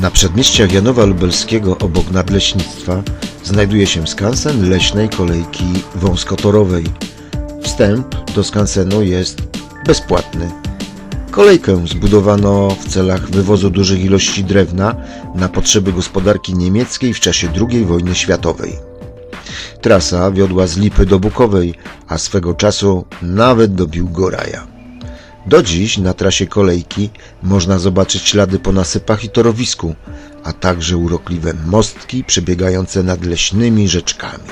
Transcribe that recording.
Na przedmieściach Janowa Lubelskiego obok nadleśnictwa znajduje się skansen leśnej kolejki wąskotorowej. Wstęp do skansenu jest bezpłatny. Kolejkę zbudowano w celach wywozu dużych ilości drewna na potrzeby gospodarki niemieckiej w czasie II wojny światowej. Trasa wiodła z Lipy do Bukowej, a swego czasu nawet do Biłgoraja. Do dziś na trasie kolejki można zobaczyć ślady po nasypach i torowisku, a także urokliwe mostki przebiegające nad leśnymi rzeczkami.